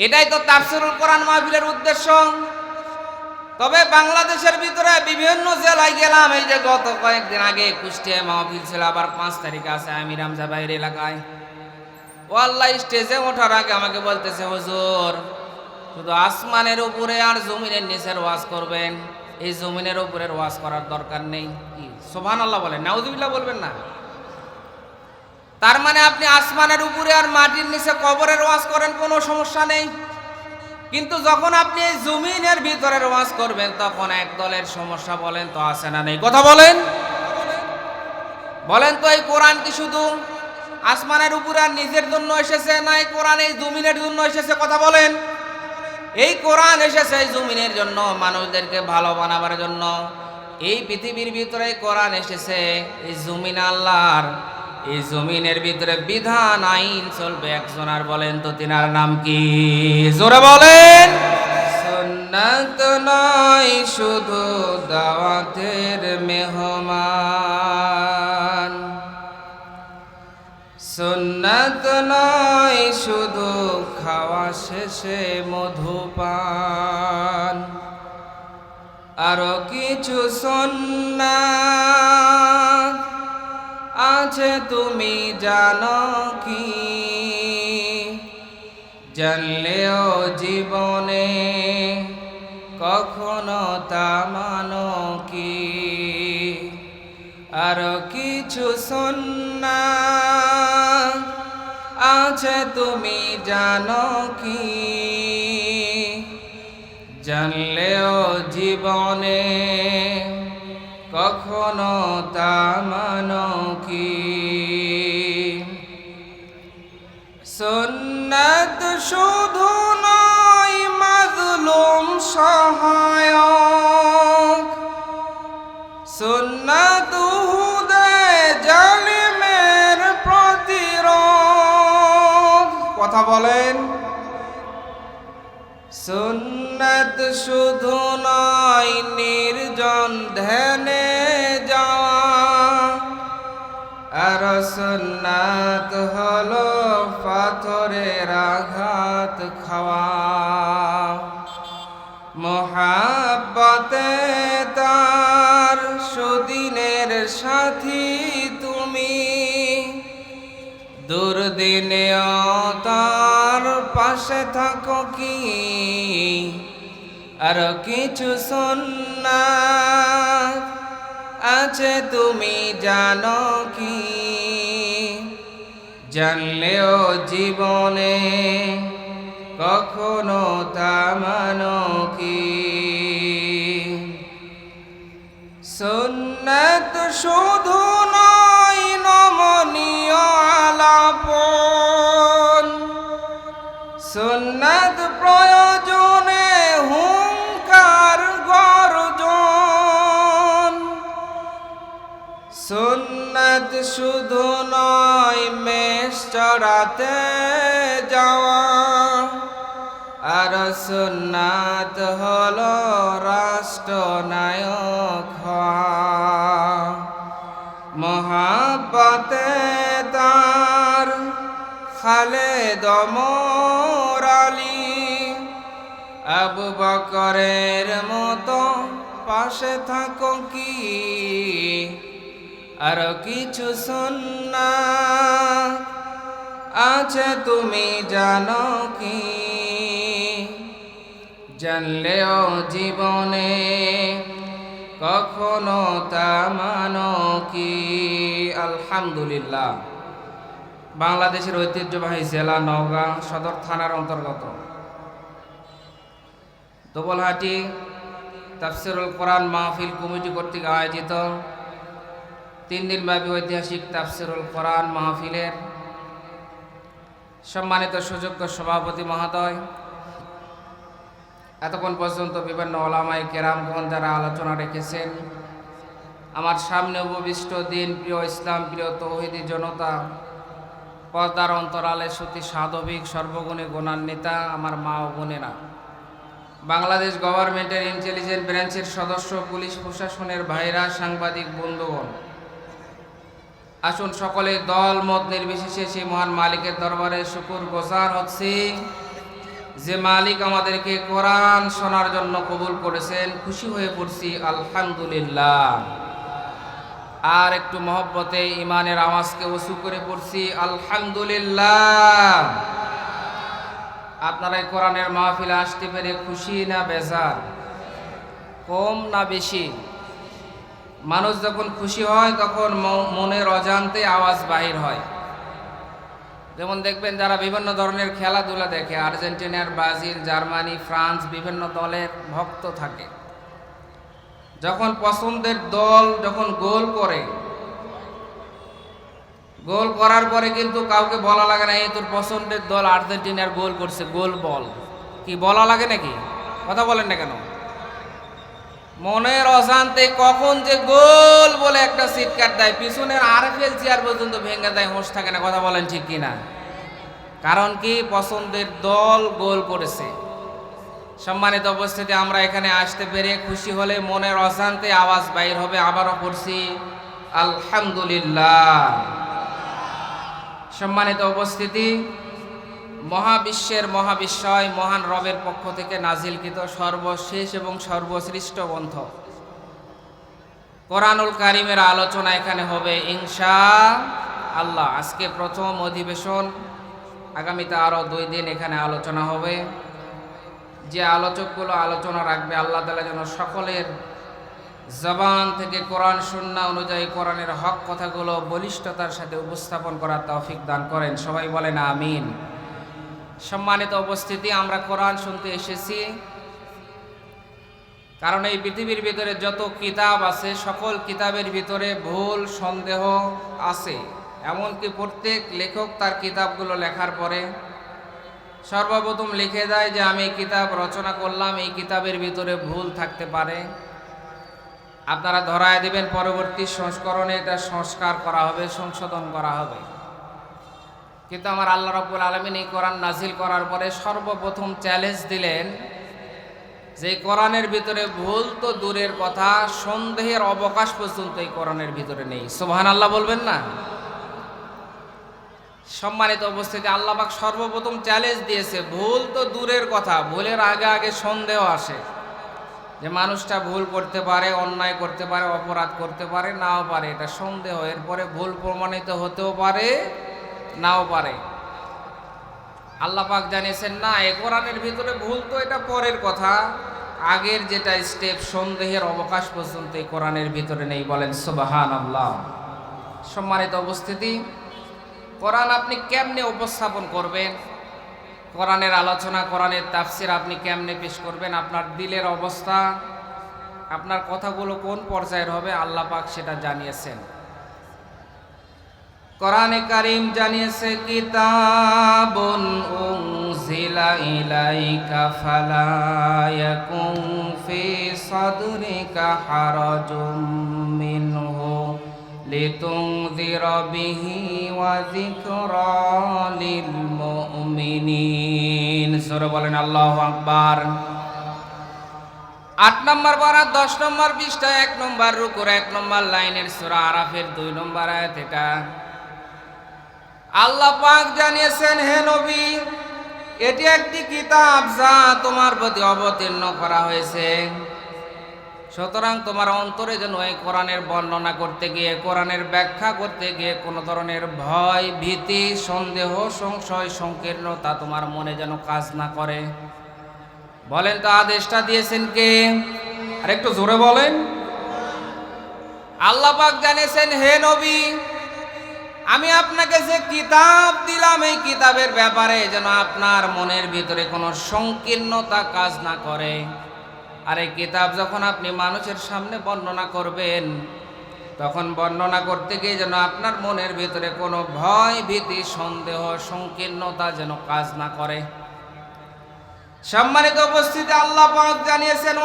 এটাই তো তাফসিরুল কোরআন মাহফিলের উদ্দেশ্য। তবে বাংলাদেশের ভিতরে বিভিন্ন জেলায় গেলাম, এই যে গত কয়েকদিন আগে কুষ্টিয়া মাহফিল ছিল, আবার পাঁচ তারিখ আছে আমির হামজা বাইর এলাকায়। ও আল্লাহ স্টেজে ওঠার আগে আমাকে বলতেছে, হুজুর, শুধু আসমানের উপরে আর জমিনের নিচের ওয়াজ করবেন। এই জমিনের উপরের ওয়াজ করার দরকার নেই। সোভান আল্লাহ বলেন? নাউজুবিল্লাহ বলবেন না? তার মানে আপনি আসমানের উপরে আর মাটির নিচে কবরের ওয়াজ করেন, কোনো সমস্যা নেই। কিন্তু যখন আপনি জমিনের ভিতরের ওয়াজ করবেন, তখন এক দলের সমস্যা বলেন তো আছে না নেই। কথা বলেন। বলেন তো এই কোরআন কি শুধু আসমানের উপরে আর নিজের জন্য এসেছে, না এই কোরআন এই জমিনের জন্য এসেছে? কথা বলেন। এই কোরআন এসেছে এই জমিনের জন্য, মানুষদেরকে ভালো বানাবার জন্য। এই পৃথিবীর ভিতরে কোরআন এসেছে, এই জমিন আল্লাহর। এই জমিনের ভিতরে বিধান, আইন চলবে। একজন আর বলেন তো তিনার নাম কি? জোরে বলেন। সুন্নাত নয় শুধু দাওয়াতের মেহমান। সুন্নাত নয় শুধু খাওয়া শেষে মধুপান। আরও কিছু সন্ন্যাত আছে তুমি জানো কি? জানলেও জীবনে কখনো তা মানো কি? আরও কিছু সন্না আছে তুমি জানো কি? জানলেও জীবনে কখনো তা মানো কি? সুন্নাত শুধু নয়, মাজলুম সহায়ক। সুন্নাত জালিমের প্রতিরোধ। কথা বলেন। সুন্নাত শুধু নয়, নির্জন ধ্যানে যাওয়া। আর সুন্নাত হলো পাথরের আঘাত খাওয়া। মহাব্বতে তার সুদিনের সাথী তুমি। দুর্দিনেও তার পাশে থাকো কি? আর কিছু সন্না আছে তুমি জানো কি? জানলেও জীবনে কখনো তা মানো কি? সুন্নত শুধু নয়, নমনীয় আলাপন। সুন্নত শুধু নয় মেষ চড়াতে যাওয়া। আর সুন্নাত হলো রাষ্ট্রনায়ক মহাব্বতে তার খালে দমরালি আবু বকরের মতো পাশে থাকো কি? আর কিছু সন্না আছে তুমি জানো কি? জানলেও জীবনে কখনো তা মানো কি? আলহামদুলিল্লাহ। বাংলাদেশের ঐতিহ্যবাহী জেলা নওগাঁ সদর থানার অন্তর্গত। দোবলহাটি তাফসিরুল কোরআন মাহফিল কমিটি কর্তৃক আয়োজিত তিন দিনব্যাপী ঐতিহাসিক তাফসিরুল কোরআন মাহফিলের সম্মানিত সুযোগ্য সভাপতি মহোদয়, এতক্ষণ পর্যন্ত বিভিন্ন ওলামাই কেরামগণ যারা আলোচনা রেখেছেন। আমার সামনে উপবিষ্ট দিন প্রিয় ইসলাম, প্রিয় তৌহিদি জনতা, পর্দার অন্তরালে সতী সাধবিক, সর্বগুণে গুণান্বিতা আমার মা ও বোনেরা। বাংলাদেশ গভর্নমেন্টের ইন্টেলিজেন্ট ব্রাঞ্চের সদস্য, পুলিশ প্রশাসনের ভাইরা, সাংবাদিক, বন্ধুগণ আসুন সকলে দল, মত নির্বিশেষে সেই মহান মালিকের দরবারে শুকুর গোসার হচ্ছে। যে মালিক আমাদেরকে কোরআন শোনার জন্য কবুল করেছেন, খুশি হয়ে পড়ছি, আলহামদুলিল্লাহ। আর একটু মহব্বতে ইমানের আওয়াজকে উঁচু করে পড়ছি, আলহামদুলিল্লাহ। আপনারা এই কোরআনের মাহফিলে আসতে পেরে খুশি না বেজার? কম না বেশি? মানুষ যখন খুশি হয়, তখন মনের অজান্তে আওয়াজ বাহির হয়। যেমন দেখবেন যারা বিভিন্ন ধরনের খেলাধুলা দেখে, আর্জেন্টিনার ব্রাজিল, জার্মানি, ফ্রান্স, বিভিন্ন দলের ভক্ত থাকে। যখন পছন্দের দল যখন গোল করে, গোল করার পরে কিন্তু কাউকে বলা লাগে না, এই তোর পছন্দের দল আর্জেন্টিনার গোল করছে, গোল বল। কি, বলা লাগে নাকি? কথা বলেন না কেন? মনের অশান্তে কখন যে গোল বলে একটা চিৎকার দেয়, পিছনের আরএফএল চেয়ার পর্যন্ত ভেঙে দেয়, হোশ থাকে না, কথা বলেন ঠিক কিনা? কারণ কি? পছন্দের দল গোল করেছে। সম্মানিত উপস্থিতি, আমরা এখানে আসতে পেরে খুশি হলে মনের অশান্তে আওয়াজ বাইর হবে, আবারও করছি আলহামদুলিল্লাহ। সম্মানিত উপস্থিতি মহাবিশ্বের মহাবিশ্বয় মহান রবের পক্ষ থেকে নাজিলকৃত সর্বশেষ এবং সর্বশ্রেষ্ঠ গ্রন্থ। কোরআনুল কারিমের আলোচনা এখানে হবে, ইনশা আল্লাহ। আজকে প্রথম অধিবেশন। আগামীতে আরও দুই দিন এখানে আলোচনা হবে। যে আলোচকগুলো আলোচনা রাখবে, আল্লাহ তালা যেন সকলের জবান থেকে কোরআন, সুন্না অনুযায়ী কোরআনের হক কথাগুলো বলিষ্ঠতার সাথে উপস্থাপন করার তৌফিক দান করেন। সবাই বলেন আমিন। সম্মানিত উপস্থিতি, আমরা কোরআন শুনতে এসেছি। কারণ এই পৃথিবীর ভিতরে যত কিতাব আছে, সকল কিতাবের ভিতরে ভুল, সন্দেহ আছে। এমনকি প্রত্যেক লেখক তার কিতাবগুলো লেখার পরে সর্বপ্রথম লিখে দেয় যে, আমি কিতাব রচনা করলাম, এই কিতাবের ভিতরে ভুল থাকতে পারে। আপনারা ধরায় দেবেন, পরবর্তী সংস্করণে এটা সংস্কার করা হবে, সংশোধন করা হবে। কিন্তু আমার আল্লাহ রব্বুল আলমিন এই কোরআন নাজিল করার পরে সর্বপ্রথম চ্যালেঞ্জ দিলেন যে কোরআনের ভিতরে ভুল তো দূরের কথা, সন্দেহের অবকাশ পর্যন্ত এই কোরআনের ভিতরে নেই। সোহান আল্লাহ বলবেন না? সম্মানিত উপস্থিতি আল্লাহবাক সর্বপ্রথম চ্যালেঞ্জ দিয়েছে, ভুল তো দূরের কথা, ভুলের আগে আগে সন্দেহ আসে। যে মানুষটা ভুল করতে পারে, অন্যায় করতে পারে, অপরাধ করতে পারে, নাও পারে, এটা সন্দেহ। এরপরে ভুল প্রমাণিত হতেও পারে নাও পারে। আল্লাহ পাক জানিয়েছেন, না, এ কোরআনের ভিতরে ভুল তো, এটা পরের কথা। আগের যেটা স্টেপ সন্দেহের অবকাশ পর্যন্ত এই কোরআনের ভিতরে নেই। বলেন সুবাহান আল্লাহ সম্মানিত উপস্থিতি, কোরআন আপনি কেমনে উপস্থাপন করবেন? কোরআনের আলোচনা, কোরআনের তাফসির আপনি কেমনে পেশ করবেন? আপনার দিলের অবস্থা, আপনার কথাগুলো কোন পর্যায়ের হবে? আল্লাহ পাক সেটা জানিয়েছেন। কোরআনে কারিম জানিয়েছে, কিতাবুন উনজিলা ইলাইকা ফালা ইয়াকুন ফি সাদরিকা হারাজুম মিনহু লিতুনযিরা বিহি ওয়া যিকরা লিল মুমিনিন। সূরা বলেন, আল্লাহু আকবার। আট নম্বর পারা দশ নম্বর পৃষ্ঠা, এক নম্বর রুকুর, এক নম্বর লাইনের সূরা আরাফের দুই নম্বর আয়াত এটা। আল্লাহ পাক জানিয়েছেন, হে নবী, এটি একটি কিতাব যা তোমার প্রতি অবতীর্ণ করা হয়েছে। সুতরাং তোমার অন্তরে যেন এই কোরআনের বর্ণনা করতে গিয়ে, কোরআনের ব্যাখ্যা করতে গিয়ে কোনো ধরনের ভয়, ভীতি, সন্দেহ, সংশয়, সংকীর্ণতা তোমার মনে যেন কাজ না করে। বলেন তো, আদেশটা দিয়েছেন কে? আর একটু জোরে বলেন। আল্লাহ পাক জানিয়েছেন, হে নবী আমি আপনাকে যে কিতাব দিলাম, এই কিতাবের ব্যাপারে যেন আপনার মনের ভিতরে কোনো সংকীর্ণতা কাজ না করে। আর এই কিতাব যখন আপনি মানুষের সামনে বর্ণনা করবেন, তখন বর্ণনা করতে গিয়ে যেন আপনার মনের ভিতরে কোনো ভয়, ভীতি, সন্দেহ, সংকীর্ণতা যেন কাজ না করে। সম্মানিত উপস্থিতি, আল্লাহ জানিয়েছেন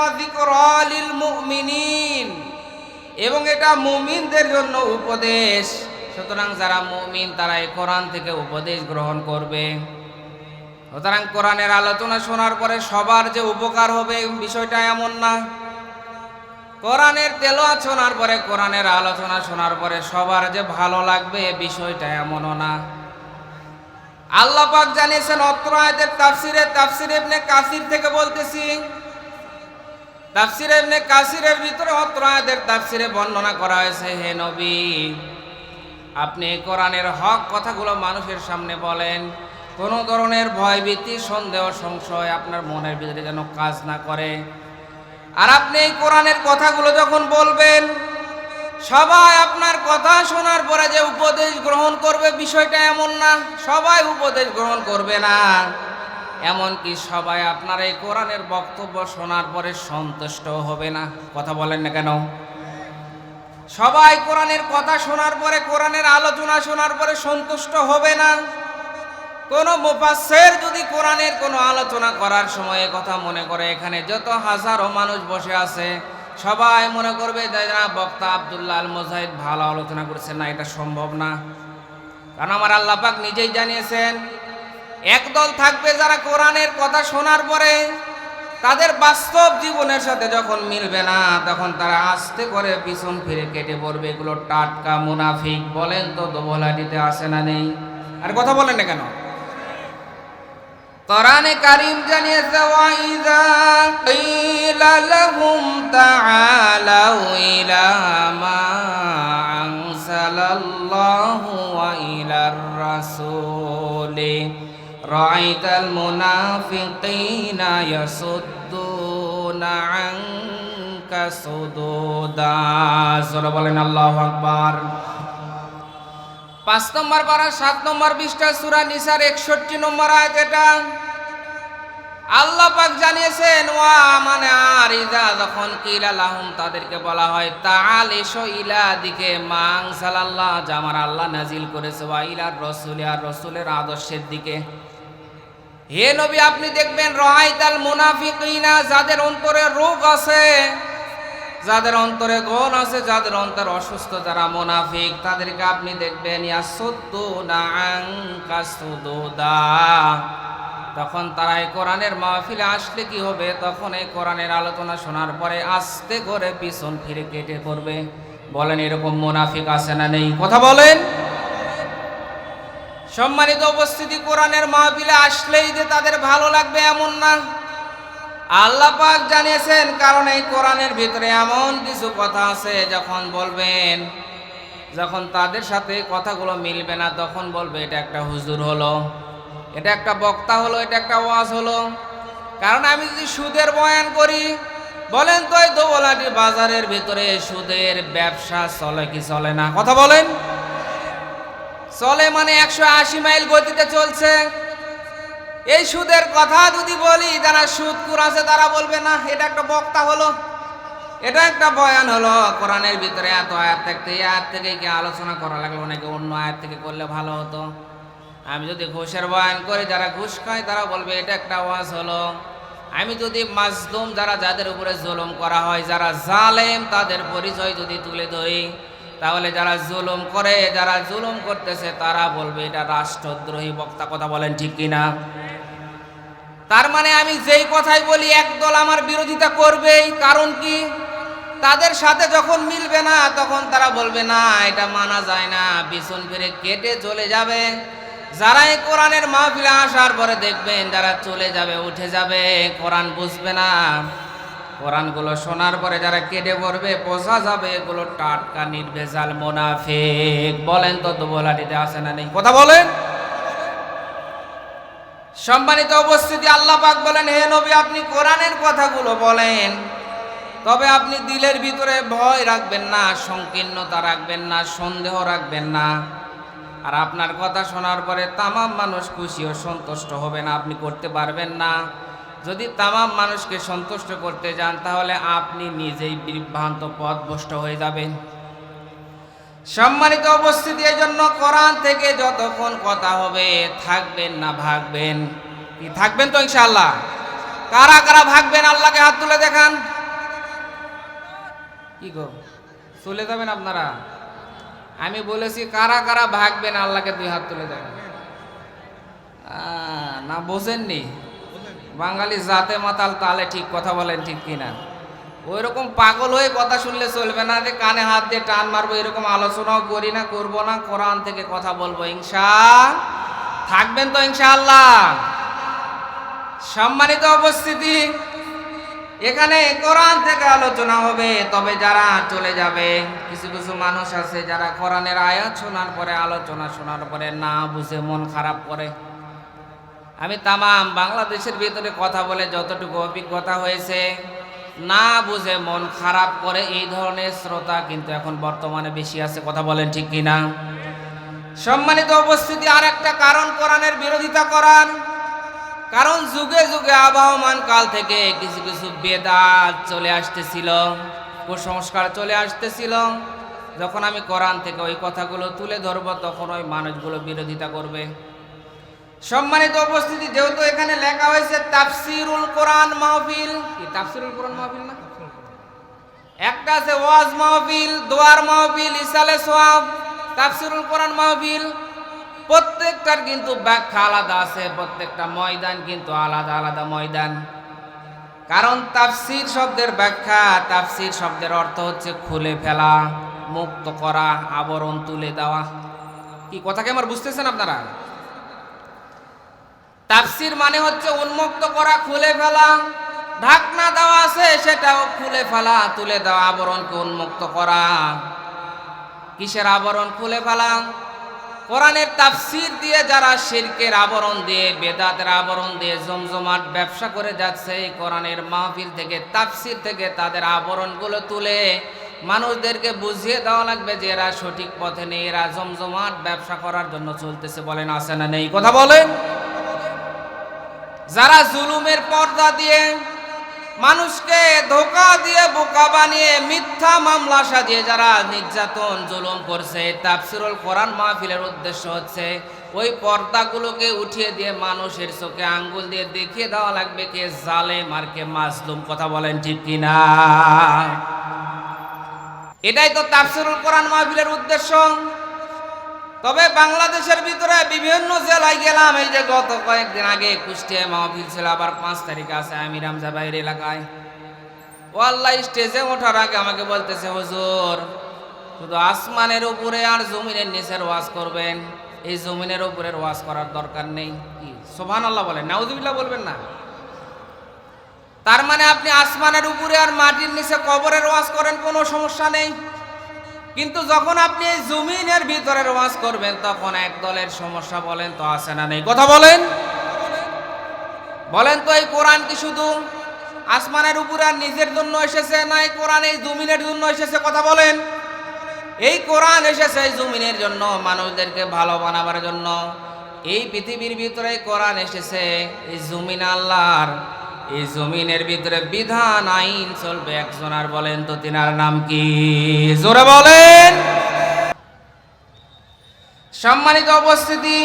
এবং এটা মুমিনদের জন্য উপদেশ। সুতরাং যারা মুমিন, তারা এই কোরআন থেকে উপদেশ গ্রহণ করবে। সুতরাং কোরআনের আলোচনা শোনার পরে সবার যে উপকার হবে বিষয়টা এমন না। কোরআনের তেলোয়া শোনার পরে, কোরআনের আলোচনা শোনার পরে সবার যে ভালো লাগবে এ বিষয়টা এমনও না। আল্লাহ পাক জানিয়েছেন অত্র আয়াতের তাফসিরে, তাফসির ইবনে কাসির থেকে বলতেছি, তাফসির ইবনে কাসিরের ভিতরে অত্র আয়াতের তাফসিরে বর্ণনা করা হয়েছে, হে নবী আপনি কোরআনের হক কথাগুলো মানুষের সামনে বলেন, কোনো ধরনের ভয়ভীতি, সন্দেহ, সংশয় আপনার মনের ভিতরে যেন কাজ না করে। আর আপনি এই কোরআনের কথাগুলো যখন বলবেন, সবাই আপনার কথা শোনার পরে যে উপদেশ গ্রহণ করবে, বিষয়টা এমন না, সবাই উপদেশ গ্রহণ করবে না। এমনকি সবাই আপনার এই কোরআনের বক্তব্য শোনার পরে সন্তুষ্ট হবে না। কথা বলেন না কেন? সবাই কোরআনের কথা শোনার পরে, কোরআনের আলোচনা শোনার পরে সন্তুষ্ট হবে না। কোনো মুফাসসির যদি কোরআনের কোনো আলোচনা করার সময় কথা মনে করে, এখানে যত হাজারো মানুষ বসে আছে, সবাই মনে করবে যে না, বক্তা আব্দুল্লাহ আল মুজাহিদ ভালো আলোচনা করেছেন না, এটা সম্ভব না। কারণ আমার আল্লাহ পাক নিজেই জানিয়েছেন একদল থাকবে যারা কোরআনের কথা শোনার পরে তাদের বাস্তব জীবনের সাথে যখন মিলবে না, তখন তারা আস্তে করে পিছন ফিরে কেটে পড়বে। এগুলো টাটকা মুনাফিক, বলেন তো, দোবলাটিতে আসে না নেই। আর কথা বলেন না কেন? কোরআনে কারিম জানিয়েছে রাআইতাল মুনাফিকিনা ইয়াসুদ্দুনা আনকা সুদুদা সূরা বলেন আল্লাহু আকবার। পাঁচ নম্বর পারা, সাত নম্বর বিশটা সুরা নিসার একষট্টি নম্বর আয়াত এটা। আল্লাহ পাক জানিয়েছেন, ওয়া মানে আর ইজা যখন কিলা লাহুম, তাদেরকে বলা হয়, তাআল এসো ইলা দিকে মাং সালাল্লাহ জামার আল্লাহ নাজিল করেছে, ওয়া ইলার রসুল আর রসুলের আদর্শের দিকে। হে নবী, আপনি দেখবেন রহাইতাল মুনাফিকিনা, যাদের অন্তরে রোগ আছে, যাদের অন্তরে গণ আছে, যাদের অন্তর অসুস্থ, যারা মোনাফিক, তাদেরকে আপনি দেখবেন তখন তারা এই কোরআনের মাহফিলে আসলে কি হবে? তখন এই কোরআনের আলোচনা শোনার পরে আস্তে করে পিছন ফিরে কেটে পড়বে। বলেন, এরকম মোনাফিক আছে না নেই? কথা বলেন। সম্মানিত উপস্থিতি, কোরআনের মাহফিলে আসলেই যে তাদের ভালো লাগবে এমন না। আল্লাহ পাক জানিয়েছেন, কারণ এই কোরআনের ভিতরে এমন কিছু কথা আছে যখন বলবেন, যখন তাদের সাথে কথাগুলো মিলবে না, তখন বলবে, এটা একটা হুজুর হলো, এটা একটা বক্তা হলো, এটা একটা ওয়াজ হলো। কারণ আমি যদি সুদের বয়ান করি, বলেন তো এই দোবলাটি বাজারের ভিতরে সুদের ব্যবসা চলে কি চলে না? কথা বলেন। চলে মানে একশো আশি মাইল গতিতে চলছে। এই সুদের কথা যদি বলি, যারা সুদকুর আছে তারা বলবে, না, এটা একটা বক্তা হলো। এটা একটা বয়ান হলো। কোরআনের ভিতরে এত আয়াত থাকতে, এই আয়াত থেকে কি আলোচনা করা লাগল? অনেকে অন্য আয়াত থেকে করলে ভালো হতো? আমি যদি ঘুষের বয়ান করি, যারা ঘুষ খায় তারা বলবে, এটা একটা ওয়াজ হলো। আমি যদি মাজলুম, যারা যাদের উপরে জুলুম করা হয়, যারা জালেম, তাদের পরিচয় যদি তুলে ধরি তাহলে যারা জুলুম করে, যারা জুলুম করতেছে, তারা বলবে, এটা রাষ্ট্রদ্রোহী বক্তা কথা বলেন ঠিক কিনা? তার মানে আমি যেই কথাই বলি, একদল আমার বিরোধিতা করবেই। কারণ কি? তাদের সাথে যখন মিলবে না, তখন তারা বলবে, না, এটা মানা যায় না। পিছন ফিরে কেটে চলে যাবে। যারা এই কোরআনের মাহফিলে আসার পরে দেখবেন, যারা চলে যাবে, উঠে যাবে, কোরআন বুঝবে না। কোরআনগুলো শোনার পরে যারা কেটে পড়বে, বোঝা যাবে এগুলো টাটকা, নির্ভেজাল মোনাফেক। বলেন তো তো বলাটিতে আসে না নেই? কথা বলেন। সম্মানিত উপস্থিতি, আল্লাহ পাক বলেন, হে নবী, আপনি কোরআনের কথাগুলো বলেন। তবে আপনি দিলের ভিতরে ভয় রাখবেন না, সংকীর্ণতা রাখবেন না, সন্দেহ রাখবেন না। আর আপনার কথা শোনার পরে তামাম মানুষ খুশি ও সন্তুষ্ট হবে না আপনি করতে পারবেন না। যদি তামাম মানুষকে সন্তুষ্ট করতে যান, তাহলে আপনি নিজেই বিভ্রান্ত পথভ্রষ্ট হয়ে যাবেন। সম্মানিত উপস্থিতি জন্য কোরআন থেকে যতক্ষণ কথা হবে, থাকবেন না ভাগবেন। কি, থাকবেন তো ইনশাআল্লাহ? কারা কারা ভাগবেন? আল্লাহকে হাত তুলে দেখান। কি গো? চলে যাবেন আপনারা? আমি বলেছি, কারা কারা ভাগবেন? আল্লাহকে দুই হাত তুলে দেখান। না, বোঝেননি। বাঙালি জাতে মাতাল তালে ঠিক কথা বলেন ঠিক কিনা? ওই রকম পাগল হয়ে কথা শুনলে চলবে না যে কানে হাত দিয়ে টান মারবো, এরকম আলোচনাও করি না, করব না, কোরআন থেকে কথা বলব ইনশা থাকবেন তো ইনশাআল্লাহ। সম্মানিত উপস্থিতি, এখানে কোরআন থেকে আলোচনা হবে, তবে যারা চলে যাবে, কিছু কিছু মানুষ আছে যারা কোরআনের আয়াত শোনার পরে, আলোচনা শোনার পরে না বুঝে, মন খারাপ করে। আমি তামাম বাংলাদেশের ভিতরে কথা বলে যতটুকু অভিজ্ঞতা হয়েছে, না বুঝে মন খারাপ করে এই ধরনের শ্রোতা কিন্তু এখন বর্তমানে বেশি আছে, কথা বলেন ঠিক কিনা? সম্মানিত উপস্থিতি আর একটা কারণ কোরআনের বিরোধিতা করার। কারণ যুগে যুগে আবহমান কাল থেকে কিছু কিছু বেদাত চলে আসতেছিল, কুসংস্কার চলে আসতেছিল। যখন আমি কোরআন থেকে ওই কথাগুলো তুলে ধরবো, তখন ওই মানুষগুলো বিরোধিতা করবে। সম্মানিত উপস্থিতি, যেহেতু এখানে লেখা হয়েছে তাফসিরুল কোরআন মাহফিল। কি, তাফসিরুল কোরআন মাহফিল না? একটা আছে ওয়াজ মাহফিল, দোয়ার মাহফিল, ইসালে সোয়াব, তাফসিরুল কোরআন মাহফিল। প্রত্যেকটার কিন্তু ব্যাখ্যা আলাদা আছে, প্রত্যেকটা ময়দান কিন্তু আলাদা আলাদা ময়দান। কারণ তাফসির শব্দের ব্যাখ্যা, তাফসির শব্দের অর্থ হচ্ছে খুলে ফেলা, মুক্ত করা, আবরণ তুলে দেওয়া। কি কথাকে আমার বুঝতেছেন আপনারা? তাফসির মানে হচ্ছে উন্মুক্ত করা, খুলে ফেলা। ঢাকনা দেওয়া আছে, সেটাও খুলে ফেলা, তুলে দেওয়া আবরণকে উন্মুক্ত করা। কিসের আবরণ খুলে ফেলা? কোরআনের তাফসির দিয়ে যারা শিরকের আবরণ দিয়ে, বেদাতের আবরণ দিয়ে জমজমাট ব্যবসা করে যাচ্ছে, এই কোরআনের মাহফিল থেকে, তাফসির থেকে তাদের আবরণগুলো তুলে মানুষদেরকে বুঝিয়ে দেওয়া লাগবে যে এরা সঠিক পথে নেই, এরা জমজমাট ব্যবসা করার জন্য চলতেছে বলেন আসে না নেই? কথা বলেন। যারা জুলুমের পর্দা দিয়ে, মানুষকে ধোকা দিয়ে, বোকা বানিয়ে, মিথ্যা মামলা সাজিয়ে যারা নির্যাতন, জুলুম করছে, তাফসিরুল কোরআন মাহফিলের উদ্দেশ্য হচ্ছে ওই পর্দাগুলোকে উঠিয়ে দিয়ে মানুষের চোখে আঙ্গুল দিয়ে দেখিয়ে দেওয়া লাগবে কে জালেম আর কে মাজলুম। কথা বলেন ঠিক কিনা? এটাই তো তাফসিরুল কোরআন মাহফিলের উদ্দেশ্য। তবে বাংলাদেশের ভিতরে বিভিন্ন জেলায় গেলাম, এই যে গত কয়েকদিন আগে কুষ্টিয়া মাহফিল ছিল, আবার পাঁচ তারিখ আছে আমি রামজাবাইয়ের এলাকায়। ও আল্লাহ স্টেজে ওঠার আগে আমাকে বলতেছে, হুজুর, শুধু আসমানের উপরে আর জমিনের নিচের ওয়াজ করবেন। এই জমিনের উপরের ওয়াজ করার দরকার নেই। কি? সোভান আল্লাহ বলেন, নাউজুবিল্লাহ বলবেন না? তার মানে আপনি আসমানের উপরে আর মাটির নিচে কবরের ওয়াজ করেন, কোনো সমস্যা নেই? কিন্তু যখন আপনি এই জমিনের ভিতরের ওয়াজ করবেন, তখন এক দলের সমস্যা বলেন তো আছে না নেই? কথা বলেন। বলেন তো এই কোরআন কি শুধু আসমানের উপরে আর নিজের জন্য এসেছে, না এই কোরআন এই জমিনের জন্য এসেছে? কথা বলেন। এই কোরআন এসেছে এই জমিনের জন্য, মানুষদেরকে ভালো বানাবার জন্য। এই পৃথিবীর ভিতরে কোরআন এসেছে, এই জমিন আল্লাহর। এই জমিনের ভিতরে বিধান, আইন চলবে, একজন আর বলেন তো তিনার নাম কি? জোরে বলেন। সম্মানিত উপস্থিতি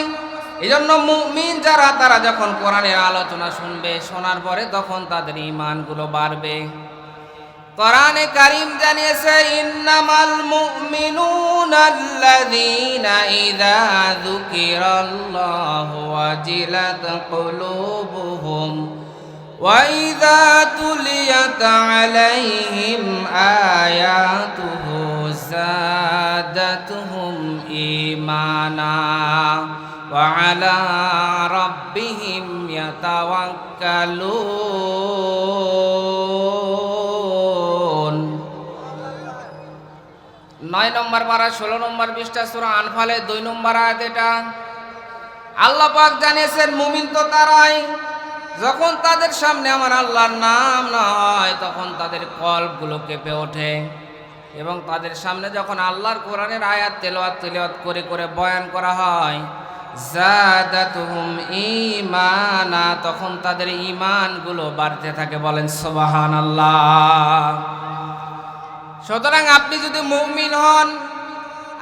এই জন্য মুমিন যারা, তারা যখন কোরআনের আলোচনা শুনবে, শোনার পরে তখন তাদের ইমানগুলো বাড়বে। কোরআনে কারিম জানিয়েছে, ইন্নামাল মুমিনুনা আল্লাযীনা ইযা যুকিরাল্লাহু ওয়াজিলাত কুলুবুহুম। وإذا تليت عليهم آياته زادتهم إيمانا وعلى ربهم يتوكلون নয় নম্বর পারা ষোলো নম্বর বিশটা সুরা আনফালে দুই নম্বর আয়াত এটা আল্লাহ পাক জানিয়েছেন মুমিন তো তারাই যখন তাদের সামনে আমার আল্লাহর নাম না হয় তখন তাদের কল্পগুলো কেঁপে ওঠে। এবং তাদের সামনে যখন আল্লাহর কোরআনের আয়াত তেলাওয়াত তেলাওয়াত করে করে বয়ান করা হয় ঈমানা, তখন তাদের ঈমানগুলো বাড়তে থাকে, বলেন সুবহানাল্লাহ। সুতরাং আপনি যদি মুমিন হন,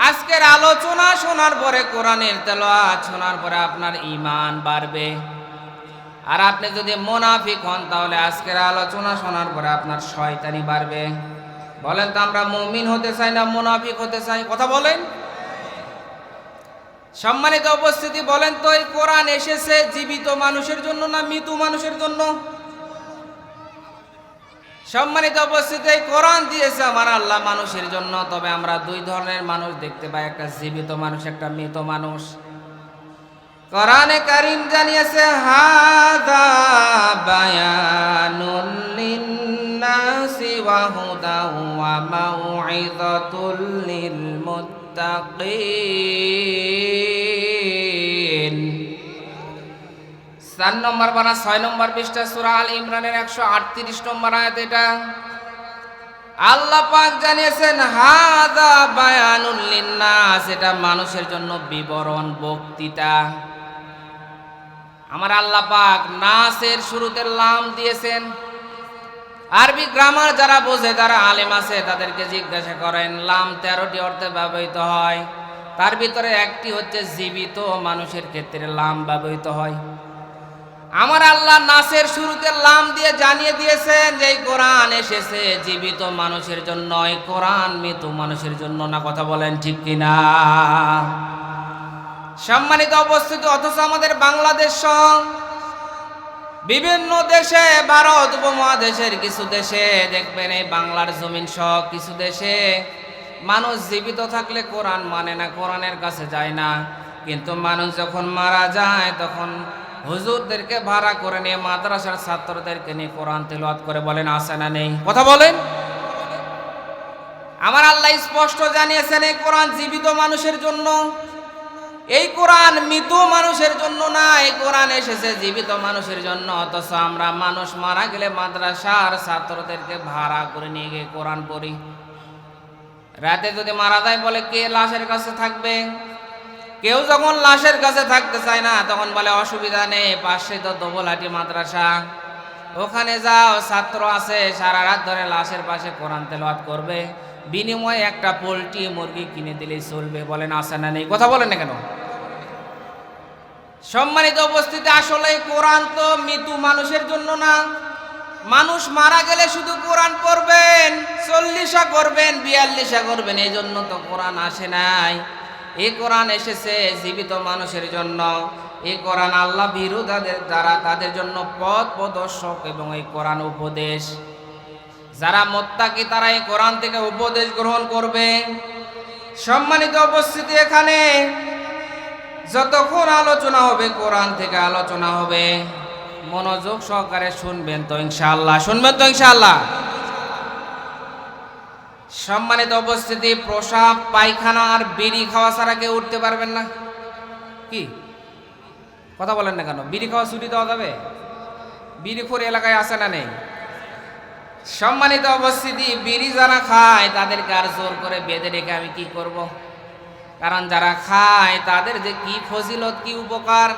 আজকের আলোচনা শোনার পরে, কোরআনের তেলাওয়াত শোনার পরে আপনার ঈমান বাড়বে। আর আপনি যদি মোনাফিক হন, তাহলে আজকের আলোচনা শোনার পরে আপনার শয়তানি বাড়বে। বলেন তো, আমরা মুমিন হতে চাই না মোনাফিক হতে চাই? কথা বলেন। সম্মানিত উপস্থিতি, বলেন তো, এই কোরআন এসেছে জীবিত মানুষের জন্য না মৃত মানুষের জন্য? সম্মানিত উপস্থিতি, এই কোরআন দিয়েছে আমার আল্লাহ মানুষের জন্য, তবে আমরা দুই ধরনের মানুষ দেখতে পাই। একটা জীবিত মানুষ, একটা মৃত মানুষ। কোরআনে কারিম জানিয়েছে হাদা বায়ানুল লিন্নাসি ওয়া হুদা ওয়া মাউইযাতুল লিল মুত্তাকিন চার নম্বর বানা ছয় নম্বর পৃষ্ঠা, সূরা আল ইমরানের একশো আটত্রিশ নম্বর আয়াত এটা। আল্লাহ পাক জানিয়েছেন হাদা বায়ানুল লিন্নাস, এটা মানুষের জন্য বিবরণ, বক্তৃতা। আমার আল্লাহ পাক নাসের শুরুতে লাম দিয়েছেন। আরবি গ্রামার যারা বোঝে, যারা আলেম আছে, তাদেরকে জিজ্ঞাসা করেন, লাম তেরোটি অর্থে ব্যবহৃত হয়। তার ভিতরে একটি হচ্ছে জীবিত মানুষের ক্ষেত্রে লাম ব্যবহৃত হয়। আমার আল্লাহ নাসের শুরুতে লাম দিয়ে জানিয়ে দিয়েছেন যে কোরআন এসেছে জীবিত মানুষের জন্য এই কোরআন মৃত মানুষের জন্য না, কথা বলেন ঠিক কিনা? সম্মানিত অবস্থিত অথচ আমাদের বাংলাদেশ সহ বিভিন্ন দেশে, ভারত উপমহাদেশের কিছু দেশে, দেখবেন এই বাংলার জমিন সহ কিছু দেশে মানুষ জীবিত থাকলে কোরআন মানে না, কোরআনের কাছে যায় না। কিন্তু মানুষ যখন মারা যায়, তখন হুজুরদেরকে ভাড়া করে নিয়ে, মাদ্রাসার ছাত্রদেরকে নিয়ে কোরআন তেলাওয়াত করে বলেন আসে না নেই? কথা বলেন। আমার আল্লাহ স্পষ্ট জানিয়েছেন এই কোরআন জীবিত মানুষের জন্য। এই কোরআন মৃত মানুষের জন্য না, এই কোরআন এসেছে জীবিত মানুষের জন্য, অথচ আমরা মানুষ মারা গেলে মাদ্রাসার ছাত্রদেরকে ভাড়া করে নিয়ে গিয়ে কোরআন পড়ি। রাতে যদি মারা যায় বলে কে লাশের কাছে থাকবে? কেউ যখন লাশের কাছে থাকতে চায় না, তখন বলে অসুবিধা নেই পাশে তো দোবলহাটি মাদ্রাসা। ওখানে যাও, ছাত্র আছে, সারা রাত ধরে লাশের পাশে কোরআন তেলাওয়াত করবে। বিনিময়ে একটা পোলট্রি মুরগি কিনে দিলেই চলবে, বলেন আসে না নেই? কথা বলেন না কেন? সম্মানিত উপস্থিতি, আসলে কোরআন তো মৃত্যু মানুষের জন্য না। মানুষ মারা গেলে শুধু কোরআন পড়বেন, চল্লিশা করবেন, বিয়াল্লিশা করবেন এই জন্য তো কোরআন আসে নাই। এই কোরআন এসেছে জীবিত মানুষের জন্য। এই কোরআন আল্লাহ ভীরু তাদের যারা তাদের জন্য পথ প্রদর্শক এবং এই কোরআন উপদেশ। যারা মোত্তাকি তারা এই কোরআন থেকে উপদেশ গ্রহণ করবে। সম্মানিত উপস্থিতি এখানে। যতক্ষণ আলোচনা হবে, কোরআন থেকে আলোচনা হবে। মনোযোগ সহকারে শুনবেন তো ইনশাআল্লাহ। শুনবেন তো ইনশাআল্লাহ? সম্মানিত উপস্থিতি, প্রসাব, পায়খানা আর বিড়ি খাওয়া ছাড়া কেউ উঠতে পারবেন না? কি? কথা বলেন না কেন? বিড়ি খাওয়া ছুটি দেওয়া যাবে? বিড়িখোর এলাকায় আসে না নেই? সম্মানিত অবস্থিতি বিড়ি যারা খায় তাদেরকে আর জোর করে বেঁধে রেখে আমি কি করব। কারণ যারা খায়, তাদের যে কি ফজিলত, কি উপকার?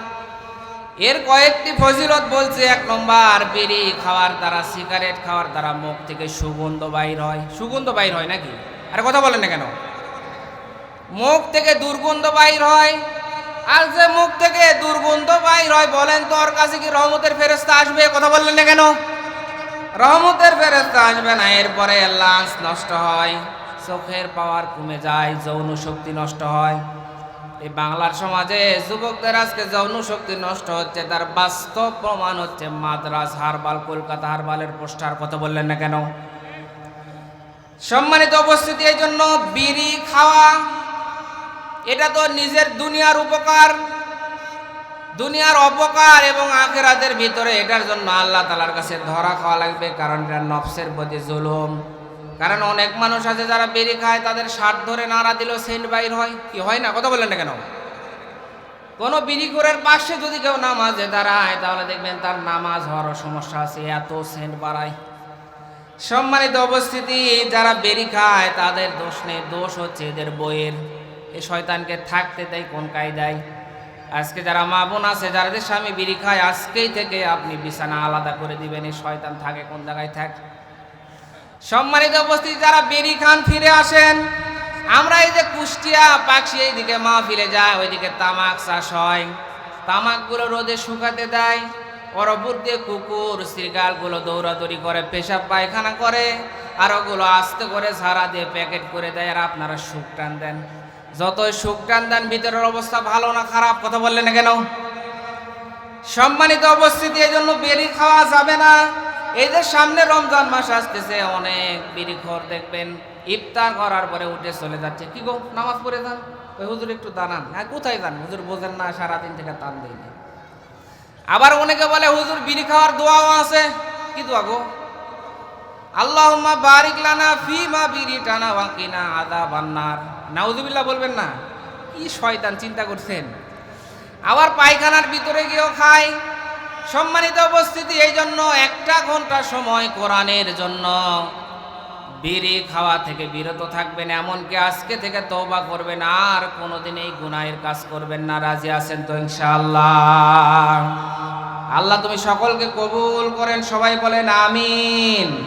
এর কয়েকটি ফজিলত বলছে, এক নম্বর, বিড়ি খাওয়ার দ্বারা সিগারেট খাওয়ার দ্বারা মুখ থেকে সুগন্ধ বাইর হয়। সুগন্ধ বাইর হয় নাকি? আরে কথা বলেন না কেন? মুখ থেকে দুর্গন্ধ বাইর হয়। আর যে মুখ থেকে দুর্গন্ধ বাইর হয়, বলেন তো, ওর কাছে কি রহমতের ফেরস্তা আসবে? কথা বললেন না কেন? রহমতের ফেরস্তা আসবে না, এরপরে লাঞ্চ নষ্ট হয়, চোখের পাওয়ার কমে যায়, যৌন শক্তি নষ্ট হয়। এই বাংলার সমাজে যুবকদের আজকে যৌন শক্তি নষ্ট হচ্ছে, তার বাস্তব প্রমাণ হচ্ছে মাদ্রাস হারবাল, কলকাতা হারবালের পোস্টার কথা বললেন না কেন? সম্মানিত উপস্থিতি, এই জন্য বিড়ি খাওয়া, এটা তো নিজের দুনিয়ার উপকার। দুনিয়ার অপকার এবং আখেরাতের ভিতরে এটার জন্য আল্লাহ তালার কাছে ধরা খাওয়া লাগবে, কারণ এটা নফসের প্রতি জুলুম। কারণ অনেক মানুষ আছে যারা বেরি খায়, তাদের স্বাদ ধরে নাড়া দিলেও সেন্ট বাইর হয়। কি হয় না? কথা বললেন না কেন? কোনো বিড়িখোরের পাশে যদি কেউ নামাজে দাঁড়ায়, তাহলে দেখবেন তার নামাজ হওয়ারও সমস্যা আছে, এত সেন্ট বাড়ায়। সম্মানিত অবস্থিতি যারা বেরি খায়, তাদের দোষ নেই, দোষ হচ্ছে এদের বইয়ের। এই শয়তানকে থাকতে দেয় কোন কায়দায়? আজকে যারা মা বোন আছে, যারা যে স্বামী বিড়ি খায়, আজকেই থেকে আপনি বিছানা আলাদা করে দিবেন, এই শয়তান থাকে, কোন জায়গায় থাক। সম্মানিত উপস্থিতি, যারা বিড়ি খান, ফিরে আসেন। আমরা এই যে কুষ্টিয়া পাখি, এইদিকে মা ফিরে যায় ওইদিকে তামাক চাষ হয়। তামাকগুলো রোদে শুকাতে দেয়। অরবুর দিয়ে কুকুর শ্রীগালগুলো দৌড়াদৌড়ি করে, পেশাব পায়খানা করে, আর ওগুলো আস্তে করে ঝাড়া দিয়ে প্যাকেট করে দেয়, আর আপনারা সুখ টান দেন। যতই টান দেন, ভিতরের অবস্থা ভালো না খারাপ, কথা বললেন না কেন? সম্মানিত অবস্থিতি এই জন্য বেরি খাওয়া যাবে না। এই যে সামনে রমজান মাস আসতেছে, অনেক বিড়ি ঘর দেখবেন, ইফতার করার পরে উঠে চলে যাচ্ছে। কি গো, নামাজ পড়ে যান? ওই হুজুর একটু দাঁড়ান। হ্যাঁ কোথায় যান? হুজুর বোঝেন না, সারাদিন থেকে তান দেয়নি আবার অনেকে বলে, হুজুর বিড়ি খাওয়ার দোয়াও আছে। কি দোয়া গো? আল্লাহুম্মা বারিক লানা ফি মা বিড়ি টানা ওয়াকিনা আদা বান্নার নাউজুবিল্লাহ বলবেন না। কি শয়তান চিন্তা করছেন? আবার পায়খানার ভিতরে গিয়েও খায়। সম্মানিত উপস্থিতি, এই জন্য একটা ঘণ্টা সময় কোরআনের জন্য। বিড়ি খাওয়া থেকে বিরত থাকবেন, এমনকি আজকে থেকে তওবা করবেন, আর কোনোদিন এই গুনাহের কাজ করবেন না। রাজি আছেন তো ইনশাআল্লাহ? আল্লাহ তুমি সকলকে কবুল করেন, সবাই বলেন আমিন।